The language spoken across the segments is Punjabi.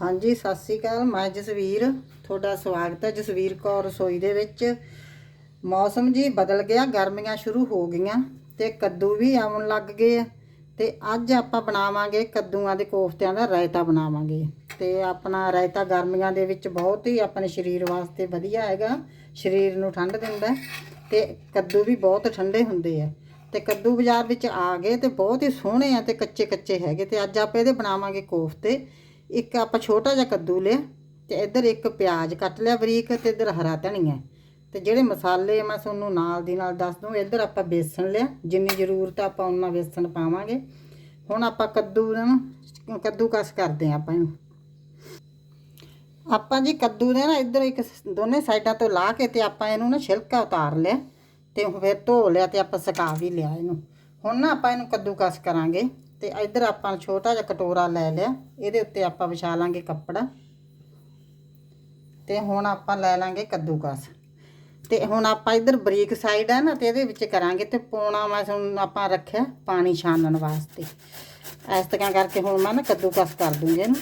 ਹਾਂਜੀ, ਸਤਿ ਸ੍ਰੀ ਅਕਾਲ। ਮੈਂ ਜਸਵੀਰ, ਤੁਹਾਡਾ ਸਵਾਗਤ ਹੈ ਜਸਵੀਰ ਕੌਰ ਰਸੋਈ ਦੇ ਵਿੱਚ। ਮੌਸਮ ਜੀ ਬਦਲ ਗਿਆ, ਗਰਮੀਆਂ ਸ਼ੁਰੂ ਹੋ ਗਈਆਂ ਤੇ ਕੱਦੂ ਵੀ ਆਉਣ ਲੱਗ ਗਏ ਆ ਤੇ ਅੱਜ ਆਪਾਂ ਬਣਾਵਾਂਗੇ ਕੱਦੂਆਂ ਦੇ ਕੋਫਤਿਆਂ ਦਾ ਰਾਇਤਾ ਬਣਾਵਾਂਗੇ ਤੇ ਆਪਣਾ ਰਾਇਤਾ ਗਰਮੀਆਂ ਦੇ ਵਿੱਚ ਬਹੁਤ ਹੀ ਆਪਣੇ ਸਰੀਰ ਵਾਸਤੇ ਵਧੀਆ ਹੈਗਾ, ਸਰੀਰ ਨੂੰ ਠੰਡ ਦਿੰਦਾ ਤੇ ਕੱਦੂ ਵੀ ਬਹੁਤ ਠੰਡੇ ਹੁੰਦੇ ਆ। ਤੇ ਕੱਦੂ ਬਾਜ਼ਾਰ ਵਿੱਚ ਆ ਗਏ ਤੇ ਬਹੁਤ ਹੀ ਸੋਹਣੇ ਆ ਤੇ ਕੱਚੇ ਕੱਚੇ ਹੈਗੇ ਤੇ ਅੱਜ ਆਪਾਂ ਇਹਦੇ ਬਣਾਵਾਂਗੇ ਕੋਫਤੇ। ਇੱਕ ਆਪਾਂ ਛੋਟਾ ਜਿਹਾ ਕੱਦੂ ਲਿਆ ਤੇ ਇੱਧਰ ਇੱਕ ਪਿਆਜ਼ ਕੱਟ ਲਿਆ ਬਰੀਕ ਤੇ ਇੱਧਰ ਹਰਾ ਧਨੀਆ। ਤੇ ਜਿਹੜੇ ਮਸਾਲੇ ਮੈਂ ਤੁਹਾਨੂੰ ਨਾਲ ਦੀ ਨਾਲ ਦੱਸ ਦੂੰ, ਇੱਧਰ ਆਪਾਂ ਬੇਸਣ ਲਿਆ, ਜਿੰਨੀ ਜ਼ਰੂਰਤ ਆਪਾਂ ਉਹਨਾਂ ਬੇਸਣ ਪਾਵਾਂਗੇ। ਹੁਣ ਆਪਾਂ ਕੱਦੂ ਨੂੰ ਕੱਦੂ ਕਸ ਕਰਦੇ ਆ ਆਪਾਂ ਇਹਨੂੰ। ਆਪਾਂ ਜੀ ਕੱਦੂ ਦੇ ਨਾ ਇੱਧਰ ਇੱਕ ਦੋਨੇ ਸਾਈਡਾਂ ਤੋਂ ਲਾ ਕੇ ਤੇ ਆਪਾਂ ਇਹਨੂੰ ਨਾ ਛਿਲਕਾ ਉਤਾਰ ਲਿਆ ਤੇ ਫਿਰ ਧੋ ਲਿਆ ਤੇ ਆਪਾਂ ਸੁਕਾ ਵੀ ਲਿਆ ਇਹਨੂੰ। ਹੁਣ ਨਾ ਆਪਾਂ ਇਹਨੂੰ ਕੱਦੂ ਕਸ ਕਰਾਂਗੇ। ਤੇ ਇੱਧਰ ਆਪਾਂ ਛੋਟਾ ਜਿਹਾ ਕਟੋਰਾ ਲੈ ਲਿਆ। ਇਹਦੇ ਉੱਤੇ ਆਪਾਂ ਵਿਛਾ ਲਾਂਗੇ ਕੱਪੜਾ। ਤੇ ਹੁਣ ਆਪਾਂ ਲੈ ਲਾਂਗੇ ਕੱਦੂਕਸ। ਤੇ ਹੁਣ ਆਪਾਂ ਇੱਧਰ ਬਰੀਕ ਸਾਈਡ ਹੈ ਨਾ, ਤੇ ਇਹਦੇ ਵਿੱਚ ਕਰਾਂਗੇ ਤੇ ਪੌਣਾ ਮੈਂ ਹੁਣ ਆਪਾਂ ਰੱਖਿਆ ਪਾਣੀ ਛਾਣਨ ਵਾਸਤੇ। ਇਸ ਤਰ੍ਹਾਂ ਕਰਕੇ ਹੁਣ ਮੈਂ ਨਾ ਕੱਦੂਕਸ ਕਰ ਦੂੰਗੀ ਇਹਨੂੰ।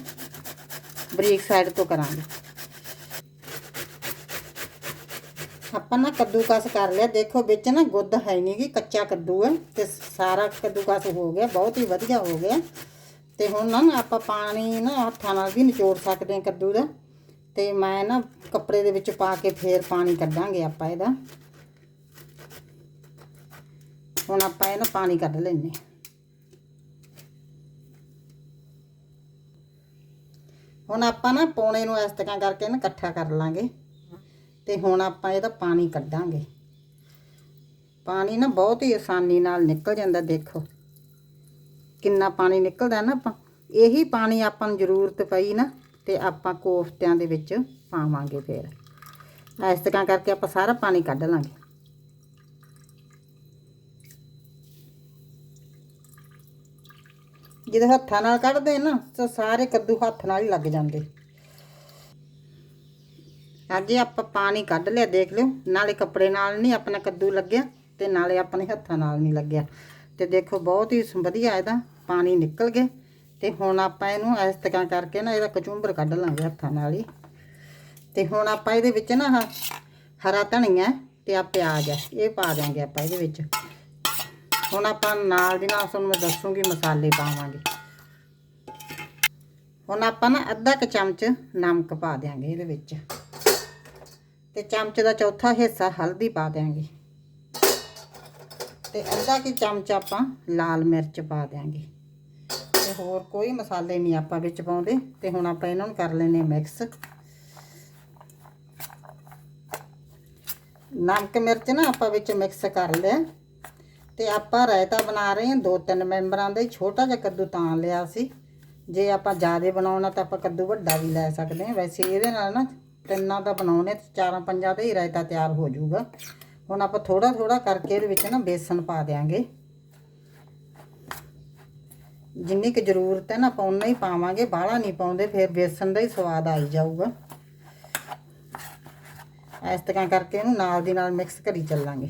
ਬਰੀਕ ਸਾਈਡ ਤੋਂ ਕਰਾਂਗੇ। ਆਪਾਂ ਨਾ ਕੱਦੂਕਸ ਕਰ ਲਿਆ। ਦੇਖੋ ਵਿੱਚ ਨਾ ਗੁੱਦ ਹੈ ਨਹੀਂ ਗੀ, ਕੱਚਾ ਕੱਦੂ ਹੈ ਤੇ ਸਾਰਾ ਕੱਦੂਕਸ ਹੋ ਗਿਆ, ਬਹੁਤ ਹੀ ਵਧੀਆ ਹੋ ਗਿਆ। ਤੇ ਹੁਣ ਨਾ ਆਪਾਂ ਪਾਣੀ ਨਾ ਹੱਥਾਂ ਨਾਲ ਵੀ ਨਿਚੋੜ ਸਕਦੇ ਹਾਂ ਕੱਦੂ ਦਾ। ਤੇ ਮੈਂ ਨਾ ਕੱਪੜੇ ਦੇ ਵਿੱਚ ਪਾ ਕੇ ਫੇਰ ਪਾਣੀ ਕੱਢਾਂਗੇ ਆਪਾਂ ਇਹਦਾ। ਹੁਣ ਆਪਾਂ ਇਹਨੂੰ ਪਾਣੀ ਕੱਢ ਲੈਨੇ ਹੁਣ ਆਪਾਂ ਨਾ ਪੌਣੇ ਨੂੰ ਇਸ ਤਰ੍ਹਾਂ ਕਰਕੇ ਨਾ ਇਕੱਠਾ ਕਰ ਲਾਂਗੇ। ਤੇ ਹੁਣ ਆਪਾਂ ਇਹਦਾ ਪਾਣੀ ਕੱਢਾਂਗੇ। ਪਾਣੀ ਨਾ ਬਹੁਤ ਹੀ ਆਸਾਨੀ ਨਾਲ ਨਿਕਲ ਜਾਂਦਾ, ਦੇਖੋ। ਕਿੰਨਾ ਪਾਣੀ ਨਿਕਲਦਾ ਨਾ ਆਪਾਂ। ਇਹੀ ਪਾਣੀ ਆਪਾਂ ਨੂੰ ਜ਼ਰੂਰਤ ਪਈ ਨਾ, ਤੇ ਆਪਾਂ ਕੋਫਤਿਆਂ ਦੇ ਵਿੱਚ ਪਾਵਾਂਗੇ ਫਿਰ। ਇਸ ਤਰ੍ਹਾਂ ਕਰਕੇ ਆਪਾਂ ਸਾਰਾ ਪਾਣੀ ਕੱਢ ਲਾਂਗੇ। ਜਦੋਂ ਹੱਥਾਂ ਨਾਲ ਕੱਢਦੇ ਨਾ, ਤਾਂ ਸਾਰੇ ਕੱਦੂ ਹੱਥ ਨਾਲ ਹੀ ਲੱਗ ਜਾਂਦੇ। ਅੱਜ ਆਪਾਂ ਪਾਣੀ ਕੱਢ ਲਿਆ, ਦੇਖ ਲਿਓ। ਨਾਲੇ ਕੱਪੜੇ ਨਾਲ ਨਹੀਂ ਆਪਣਾ ਕੱਦੂ ਲੱਗਿਆ ਤੇ ਨਾਲੇ ਆਪਣੇ ਹੱਥਾਂ ਨਾਲ ਨਹੀਂ ਲੱਗਿਆ। ਤੇ ਦੇਖੋ, ਬਹੁਤ ਹੀ ਵਧੀਆ ਇਹਦਾ ਪਾਣੀ ਨਿਕਲ ਗਿਆ। ਤੇ ਹੁਣ ਆਪਾਂ ਇਹਨੂੰ ਇਸ ਤਰ੍ਹਾਂ ਕਰਕੇ ਨਾ ਇਹਦਾ ਕਚੂੰਬਰ ਕੱਢ ਲਾਂਗੇ ਹੱਥਾਂ ਨਾਲ ਹੀ। ਤੇ ਹੁਣ ਆਪਾਂ ਇਹਦੇ ਵਿੱਚ ਨਾ ਹਰਾ ਧਨੀਆ ਤੇ ਆ ਪਿਆਜ਼ ਹੈ ਇਹ ਪਾ ਦਾਂਗੇ ਆਪਾਂ ਇਹਦੇ ਵਿੱਚ। ਹੁਣ ਆਪਾਂ ਨਾਲ ਦੀ ਨਾਲ ਤੁਹਾਨੂੰ ਮੈਂ ਦੱਸੂਗੀ ਮਸਾਲੇ ਪਾਵਾਂਗੇ। ਹੁਣ ਆਪਾਂ ਨਾ ਅੱਧਾ ਕੁ ਚਮਚ ਨਮਕ ਪਾ ਦਿਆਂਗੇ ਇਹਦੇ ਵਿੱਚ। ਤੇ ਚਮਚ ਦਾ ਚੌਥਾ ਹਿੱਸਾ ਹਲਦੀ ਪਾ ਦਿਆਂਗੇ। ਤੇ ਅੱਧਾ ਕਿ ਚਮਚ ਆਪਾਂ ਲਾਲ ਮਿਰਚ ਪਾ ਦਿਆਂਗੇ। ਤੇ ਹੋਰ ਕੋਈ ਮਸਾਲੇ ਨਹੀਂ ਆਪਾਂ ਵਿੱਚ ਪਾਉਂਦੇ। ਤੇ ਹੁਣ ਆਪਾਂ ਇਹਨਾਂ ਨੂੰ ਕਰ ਲੈਨੇ ਮਿਕਸ। ਨਮਕ ਮਿਰਚ ਨਾ ਆਪਾਂ ਵਿੱਚ ਮਿਕਸ ਕਰ ਲਿਆ। ਤੇ ਆਪਾਂ ਰਾਇਤਾ ਬਣਾ ਰਹੇ ਹਾਂ। ਦੋ ਤਿੰਨ ਮੈਂਬਰਾਂ ਦਾ ਛੋਟਾ ਜਿਹਾ ਕੱਦੂ ਤਾਂ ਲਿਆ ਸੀ। ਜੇ ਆਪਾਂ ਜ਼ਿਆਦਾ ਬਣਾਉਣਾ ਤਾਂ ਆਪਾਂ ਕੱਦੂ ਵੱਡਾ ਵੀ ਲੈ ਸਕਦੇ ਹਾਂ। ਵੈਸੇ ਇਹਦੇ ਨਾਲ ਨਾ ਤਿੰਨਾਂ ਦਾ ਬਣਾਉਣੇ ਤੇ ਚਾਰਾਂ ਪੰਜਾਂ ਦਾ ਹੀ ਰਾਇਤਾ ਤਿਆਰ ਹੋ ਜਾਊਗਾ। ਹੁਣ ਆਪਾਂ ਥੋੜਾ ਥੋੜਾ ਕਰਕੇ ਇਹਦੇ ਵਿੱਚ ਨਾ ਬੇਸਨ ਪਾ ਦੇਾਂਗੇ ਜਿੰਨੀ ਕੁ ਜ਼ਰੂਰਤ ਹੈ ਨਾ ਆਪਾਂ ਉਨਾ ਹੀ ਪਾਵਾਂਗੇ, ਬਾਹਲਾ ਨਹੀਂ ਪਾਉਂਦੇ, ਫਿਰ ਬੇਸਨ ਦਾ ਹੀ ਸਵਾਦ ਆਈ ਜਾਊਗਾ। ਇਸ ਤਰ੍ਹਾਂ ਕਰਕੇ ਇਹਨੂੰ ਨਾਲ ਦੀ ਨਾਲ ਮਿਕਸ ਕਰੀ ਚੱਲਾਂਗੇ।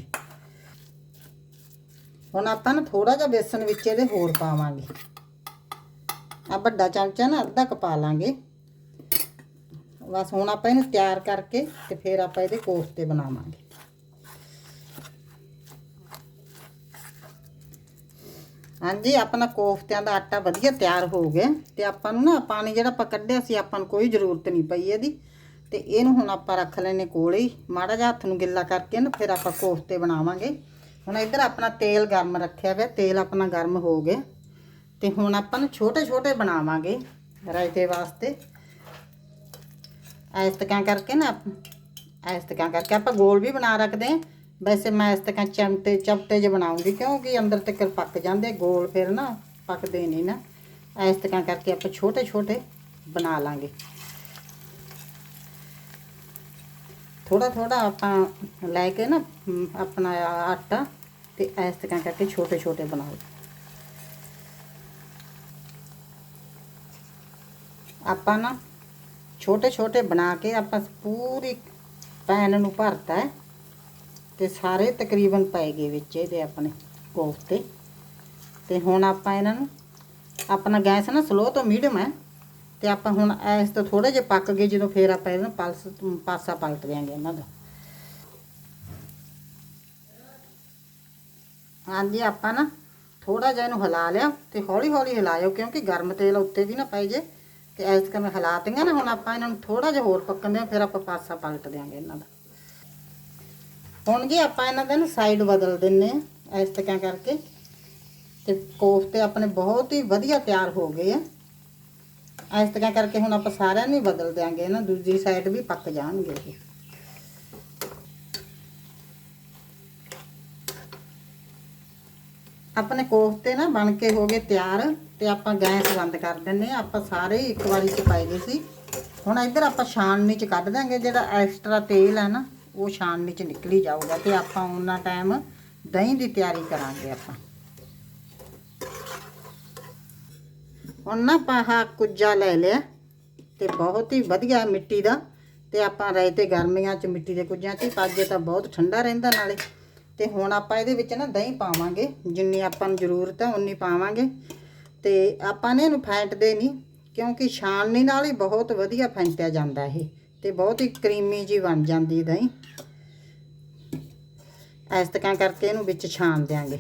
ਹੁਣ ਆਪਾਂ ਨਾ ਥੋੜਾ ਜਿਹਾ ਬੇਸਨ ਵਿੱਚ ਇਹਦੇ ਹੋਰ ਪਾਵਾਂਗੇ। ਆ ਵੱਡਾ ਚਮਚਾ ਨਾ ਅੱਧਾ ਕ ਪਾ ਲਾਂਗੇ। ਬਸ ਹੁਣ ਆਪਾਂ ਇਹਨੂੰ ਤਿਆਰ ਕਰਕੇ ਤੇ ਫਿਰ ਆਪਾਂ ਇਹਦੇ ਕੋਫਤੇ ਬਣਾਵਾਂਗੇ। ਹਾਂਜੀ, ਆਪਣਾ ਕੋਫਤਿਆਂ ਦਾ ਆਟਾ ਵਧੀਆ ਤਿਆਰ ਹੋ ਗਿਆ ਤੇ ਆਪਾਂ ਨੂੰ ਨਾ ਪਾਣੀ ਜਿਹੜਾ ਆਪਾਂ ਕੱਢਿਆ ਸੀ, ਆਪਾਂ ਨੂੰ ਕੋਈ ਜ਼ਰੂਰਤ ਨਹੀਂ ਪਈ ਇਹਦੀ। ਤੇ ਇਹਨੂੰ ਹੁਣ ਆਪਾਂ ਰੱਖ ਲੈਨੇ ਕੋਲੇ ਹੀ। ਮਾੜਾ ਜਿਹਾ ਹੱਥ ਨੂੰ ਗਿੱਲਾ ਕਰਕੇ ਨਾ ਫਿਰ ਆਪਾਂ ਕੋਫਤੇ ਬਣਾਵਾਂਗੇ। ਹੁਣ ਇੱਧਰ ਆਪਣਾ ਤੇਲ ਗਰਮ ਰੱਖਿਆ ਹੋਇਆ, ਤੇਲ ਆਪਣਾ ਗਰਮ ਹੋ ਗਿਆ। ਤੇ ਹੁਣ ਆਪਾਂ ਨੂੰ ਛੋਟੇ ਛੋਟੇ ਬਣਾਵਾਂਗੇ ਰਾਇਤੇ ਵਾਸਤੇ। ਇਸ ਤਰ੍ਹਾਂ ਕਰਕੇ ਨਾ ਇਸ ਤਰ੍ਹਾਂ ਕਰਕੇ ਆਪਾਂ ਗੋਲ ਵੀ ਬਣਾ ਰੱਖਦੇ ਹਾਂ। ਵੈਸੇ ਮੈਂ ਇਸ ਤਰ੍ਹਾਂ ਚਮਟੇ ਚਪਟੇ ਜਿਹੇ ਬਣਾਉਂਗੀ ਕਿਉਂਕਿ ਅੰਦਰ ਤੱਕ ਪੱਕ ਜਾਂਦੇ, ਗੋਲ ਫਿਰ ਨਾ ਪੱਕਦੇ ਨਹੀਂ ਨਾ। ਇਸ ਤਰ੍ਹਾਂ ਕਰਕੇ ਆਪਾਂ ਛੋਟੇ ਛੋਟੇ ਬਣਾ ਲਾਂਗੇ। ਥੋੜਾ ਥੋੜਾ ਆਪਾਂ ਲੈ ਕੇ ਨਾ ਆਪਣਾ ਆਟਾ ਤੇ ਇਸ ਤਰ੍ਹਾਂ ਕਰਕੇ ਛੋਟੇ ਛੋਟੇ ਬਣਾਓ। ਆਪਾਂ ਨਾ ਛੋਟੇ ਛੋਟੇ ਬਣਾ ਕੇ ਆਪਾਂ ਪੂਰੀ ਪੈਨ ਨੂੰ ਭਰਤਾ ਹੈ ਤੇ ਸਾਰੇ ਤਕਰੀਬਨ ਪੈ ਗਏ ਵਿੱਚ ਇਹਦੇ ਆਪਣੇ ਕੋਫਤੇ। ਤੇ ਹੁਣ ਆਪਾਂ ਇਹਨਾਂ ਨੂੰ, ਆਪਣਾ ਗੈਸ ਨਾ ਸਲੋ ਤੋਂ ਮੀਡੀਅਮ ਹੈ ਤੇ ਆਪਾਂ ਹੁਣ ਇਸ ਤੋਂ ਥੋੜੇ ਜਿਹਾ ਪੱਕ ਗਏ ਜਦੋਂ ਫੇਰ ਆਪਾਂ ਇਹਨੂੰ ਪਲਸ, ਪਾਸਾ ਪਲਟ ਦਿਆਂਗੇ ਇਹਨਾਂ ਦਾ। ਹਾਂਜੀ, ਆਪਾਂ ਨਾ ਥੋੜਾ ਜਿਹਾ ਇਹਨੂੰ ਹਿਲਾ ਲਿਆ ਤੇ ਹੌਲੀ ਹੌਲੀ ਹਿਲਾਇਓ ਕਿਉਂਕਿ ਗਰਮ ਤੇਲ ਉੱਤੇ ਵੀ ਨਾ ਪੈ ਜੇ। ਤੇ ਇਸ ਕਰਕੇ ਹਿਲਾਤੀਆਂ ਨਾ, ਹੁਣ ਆਪਾਂ ਇਹਨਾਂ ਨੂੰ ਥੋੜਾ ਜਿਹਾ ਹੋਰ ਪੱਕਣ ਦਿਆਂ, ਫਿਰ ਆਪਾਂ ਪਾਸਾ ਪਲਟ ਦਿਆਂਗੇ ਇਹਨਾਂ ਦਾ। ਹੁਣ ਜੀ ਆਪਾਂ ਇਹਨਾਂ ਦੇ ਨਾ ਸਾਈਡ ਬਦਲ ਦਿੰਨੇ ਆ ਇਸ ਤਰ੍ਹਾਂ ਕਰਕੇ। ਤੇ ਕੋਫਤੇ ਆਪਣੇ ਬਹੁਤ ਹੀ ਵਧੀਆ ਤਿਆਰ ਹੋ ਗਏ ਆ। ਇਸ ਤਰ੍ਹਾਂ ਕਰਕੇ ਹੁਣ ਆਪਾਂ ਸਾਰਿਆਂ ਨੂੰ ਬਦਲ ਦਿਆਂਗੇ ਨਾ ਦੂਜੀ ਸਾਈਡ ਵੀ ਪੱਕ ਜਾਣਗੇ। ਇਹ ਆਪਣੇ ਕੋਫਤੇ ਨਾ ਬਣ ਕੇ ਹੋ ਗਏ ਤਿਆਰ। ਤੇ ਆਪਾਂ ਗੈਸ ਬੰਦ ਕਰ ਦਿੰਨੇ ਆ ਆਪਾਂ ਸਾਰੇ ਇੱਕ ਵਾਰੀ ਚ ਪਾਏ ਗਏ ਸੀ। ਹੁਣ ਇੱਧਰ ਆਪਾਂ ਛਾਣਨੀ ਚ ਕੱਢ ਦਾਂਗੇ ਜਿਹੜਾ ਐਕਸਟਰਾ ਤੇਲ ਹੈ ਨਾ, ਉਹ ਛਾਣਨੀ ਚ ਨਿਕਲੀ ਜਾਊਗਾ ਤੇ ਆਪਾਂ ਉਹਨਾਂ ਟਾਈਮ ਦਹੀਂ ਦੀ ਤਿਆਰੀ ਕਰਾਂਗੇ ਆਪਾਂ। ਹੁਣ ਨਾ ਆਪਾਂ ਆਹ ਕੁੱਜਾ ਲੈ ਲਿਆ ਤੇ ਬਹੁਤ ਹੀ ਵਧੀਆ ਮਿੱਟੀ ਦਾ। ਤੇ ਆਪਾਂ ਰਹੇ ਤੇ ਗਰਮੀਆਂ 'ਚ ਮਿੱਟੀ ਦੇ ਕੁੱਜਿਆਂ 'ਚ ਹੀ ਪਾਜੇ ਤਾਂ ਬਹੁਤ ਠੰਡਾ ਰਹਿੰਦਾ ਨਾਲੇ। ਤੇ ਹੁਣ ਆਪਾਂ ਇਹਦੇ ਵਿੱਚ ਨਾ ਦਹੀਂ ਪਾਵਾਂਗੇ। ਜਿੰਨੀ ਆਪਾਂ ਨੂੰ ਜ਼ਰੂਰਤ ਹੈ, ਉਨੀ ਪਾਵਾਂਗੇ। ਤੇ ਆਪਾਂ ਨੇ ਇਹਨੂੰ ਫੈਂਟਦੇ ਨਹੀਂ, ਕਿਉਂਕਿ ਛਾਣਨੀ ਨਾਲ ਹੀ ਬਹੁਤ ਵਧੀਆ ਫੈਂਟਿਆ ਜਾਂਦਾ ਇਹ ਤੇ ਬਹੁਤ ਹੀ ਕਰੀਮੀ ਜੀ ਬਣ ਜਾਂਦੀ ਦਹੀਂ। ਇਸ ਤਰ੍ਹਾਂ ਕਰਕੇ ਇਹਨੂੰ ਵਿੱਚ ਛਾਣ ਦਿਆਂਗੇ।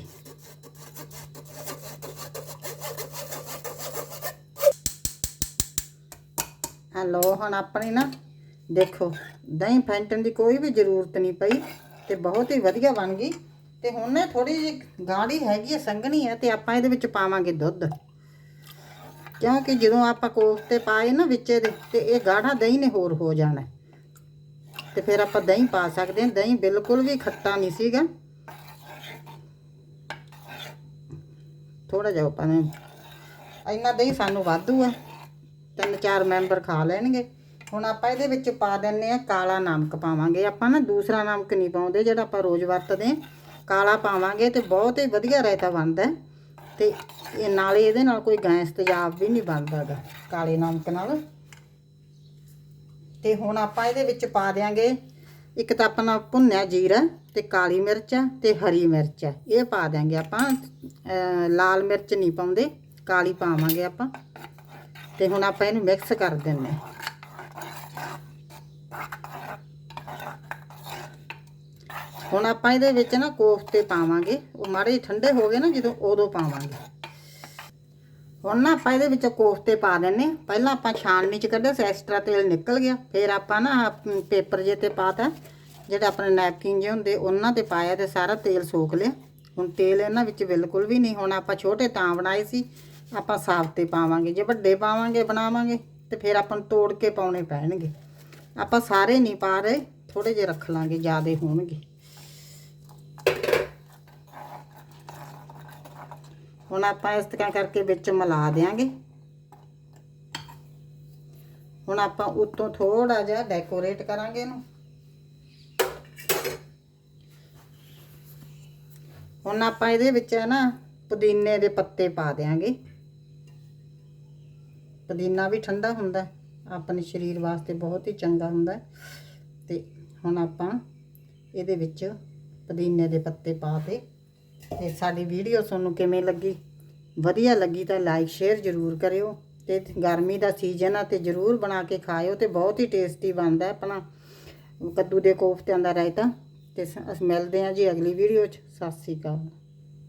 ਹਲੋ ਹੁਣ ਆਪਣੀ ਨਾ, ਦੇਖੋ, ਦਹੀਂ ਫੈਂਟਣ ਦੀ ਕੋਈ ਵੀ ਜ਼ਰੂਰਤ ਨਹੀਂ ਪਈ ਤੇ ਬਹੁਤ ਹੀ ਵਧੀਆ ਬਣ ਗਈ ਤੇ ਹੁਣ ਇਹ ਥੋੜੀ ਜਿਹੀ ਗਾੜੀ ਹੈਗੀ ਹੈ ਸੰਘਣੀ ਹੈ ਤੇ ਆਪਾਂ ਇਹਦੇ ਵਿੱਚ ਪਾਵਾਂਗੇ ਦੁੱਧ। ਕਿਉਂਕਿ ਜਦੋਂ ਆਪਾਂ ਕੋਫਤੇ ਪਾਏ ਨਾ ਵਿੱਚ ਇਹਦੇ ਤੇ ਇਹ ਗਾੜਾ ਦਹੀਂ ਨੇ ਹੋਰ ਹੋ ਜਾਣਾ ਹੈ। ਤੇ ਫਿਰ ਆਪਾਂ ਦਹੀਂ ਪਾ ਸਕਦੇ ਹਾਂ ਦਹੀਂ ਬਿਲਕੁਲ ਵੀ ਖੱਟਾ ਨਹੀਂ ਸੀਗਾ ਥੋੜਾ ਜਿਹਾ ਆਪਾਂ ਨੇ, ਇੰਨਾ ਦਹੀਂ ਸਾਨੂੰ ਵਾਧੂ ਆ ਤਿੰਨ ਚਾਰ ਮੈਂਬਰ ਖਾ ਲੈਣਗੇ ਹੁਣ ਆਪਾਂ ਇਹਦੇ ਵਿੱਚ ਪਾ ਦਿੰਨੇ ਆ ਕਾਲਾ ਨਮਕ ਪਾਵਾਂਗੇ ਆਪਾਂ ਨਾ ਦੂਸਰਾ ਨਮਕ ਨਹੀਂ ਪਾਉਂਦੇ, ਜਿਹੜਾ ਆਪਾਂ ਰੋਜ਼ ਵਰਤਦੇ ਹਾਂ। ਕਾਲਾ ਪਾਵਾਂਗੇ ਤੇ ਬਹੁਤ ਹੀ ਵਧੀਆ ਰਾਇਤਾ ਬਣਦਾ ਹੈ। ਤੇ ਇਹ ਨਾਲੇ ਇਹਦੇ ਨਾਲ ਕੋਈ ਗੈਸ ਤੇਜ਼ਾਬ ਵੀ ਨਹੀਂ ਬਣਦਾ ਗਾ ਕਾਲੇ ਨਮਕ ਨਾਲ। ਤੇ ਹੁਣ ਆਪਾਂ ਇਹਦੇ ਵਿੱਚ ਪਾ ਦਿਆਂਗੇ, ਇੱਕ ਤਾਂ ਆਪਣਾ ਭੁੰਨਿਆ ਜੀਰਾ ਤੇ ਕਾਲੀ ਮਿਰਚ ਆ ਤੇ ਹਰੀ ਮਿਰਚ। ਆ ਇਹ ਪਾ ਦਿਆਂਗੇ ਆਪਾਂ ਲਾਲ ਮਿਰਚ ਨਹੀਂ ਪਾਉਂਦੇ, ਕਾਲੀ ਪਾਵਾਂਗੇ ਆਪਾਂ। ਤੇ ਹੁਣ ਆਪਾਂ ਇਹਨੂੰ ਮਿਕਸ ਕਰ ਦਿੰਨੇ ਹੁਣ ਆਪਾਂ ਇਹਦੇ ਵਿੱਚ ਨਾ ਕੋਫਤੇ ਪਾਵਾਂਗੇ। ਉਹ ਮਾੜੇ ਜਿਹੇ ਠੰਡੇ ਹੋ ਗਏ ਨਾ, ਜਦੋਂ ਉਦੋਂ ਪਾਵਾਂਗੇ। ਹੁਣ ਨਾ ਆਪਾਂ ਇਹਦੇ ਵਿੱਚ ਕੋਫਤੇ ਪਾ ਦਿੰਨੇ ਪਹਿਲਾਂ ਆਪਾਂ ਛਾਣਨੀ ਚ ਕੱਢਿਆ ਸੀ ਐਕਸਟਰਾ ਤੇਲ ਨਿਕਲ ਗਿਆ। ਫਿਰ ਆਪਾਂ ਨਾ ਪੇਪਰ ਜੇ ਤੇ ਪਾਤਾ, ਜਿਹੜੇ ਆਪਣੇ ਨੈਪਕਿਨ ਜੇ ਹੁੰਦੇ, ਉਹਨਾਂ ਤੇ ਪਾਇਆ ਤੇ ਸਾਰਾ ਤੇਲ ਸੋਖ ਲਿਆ। ਹੁਣ ਤੇਲ ਇਹਨਾਂ ਵਿੱਚ ਬਿਲਕੁਲ ਵੀ ਨਹੀਂ। ਹੁਣ ਆਪਾਂ ਛੋਟੇ ਤਾਂ ਬਣਾਏ ਸੀ, ਆਪਾਂ ਸਾਫ਼ ਤੇ ਪਾਵਾਂਗੇ। ਜੇ ਵੱਡੇ ਪਾਵਾਂਗੇ, ਬਣਾਵਾਂਗੇ, ਤੇ ਫਿਰ ਆਪਾਂ ਨੂੰ ਤੋੜ ਕੇ ਪਾਉਣੇ ਪੈਣਗੇ। ਆਪਾਂ ਸਾਰੇ ਨਹੀਂ ਪਾ ਰਹੇ ਥੋੜੇ ਜਿਹੇ ਰੱਖ ਲਾਂਗੇ, ਜ਼ਿਆਦੇ ਹੋਣਗੇ। ਹੁਣ ਆਪਾਂ ਇਸ ਤਰ੍ਹਾਂ ਕਰਕੇ ਵਿੱਚ ਮਿਲਾ ਦਿਆਂਗੇ। ਹੁਣ ਆਪਾਂ ਉੱਤੋਂ ਥੋੜਾ ਜਿਹਾ ਡੈਕੋਰੇਟ ਕਰਾਂਗੇ ਇਹਨੂੰ। ਹੁਣ ਆਪਾਂ ਇਹਦੇ ਵਿੱਚ ਨਾ ਪੁਦੀਨੇ ਦੇ ਪੱਤੇ ਪਾ ਦਿਆਂਗੇ। ਪੁਦੀਨਾ ਵੀ ਠੰਡਾ ਹੁੰਦਾ ਆਪਣੇ ਸਰੀਰ ਵਾਸਤੇ ਬਹੁਤ ਹੀ ਚੰਗਾ ਹੁੰਦਾ ਹੈ। ਤੇ ਹੁਣ ਆਪਾਂ ਇਹਦੇ ਵਿੱਚ ਪੁਦੀਨੇ ਦੇ ਪੱਤੇ ਪਾ ਦੇ ਤੇ ਸਾਡੀ ਵੀਡੀਓ ਤੁਹਾਨੂੰ ਕਿਵੇਂ ਲੱਗੀ? ਵਧੀਆ ਲੱਗੀ ਤਾਂ ਲਾਈਕ ਸ਼ੇਅਰ ਜ਼ਰੂਰ ਕਰਿਓ ਤੇ ਗਰਮੀ ਦਾ ਸੀਜ਼ਨ ਆ ਤੇ ਜ਼ਰੂਰ ਬਣਾ ਕੇ ਖਾਇਓ ਤੇ ਬਹੁਤ ਹੀ ਟੇਸਟੀ ਬਣਦਾ ਆਪਣਾ ਕੱਦੂ ਦੇ ਕੋਫਤਿਆਂ ਦਾ ਰਾਇਤਾ ਤੇ ਸ- ਅਸੀਂ ਮਿਲਦੇ ਹਾਂ ਜੀ ਅਗਲੀ ਵੀਡੀਓ 'ਚ। ਸਤਿ ਸ੍ਰੀ ਅਕਾਲ।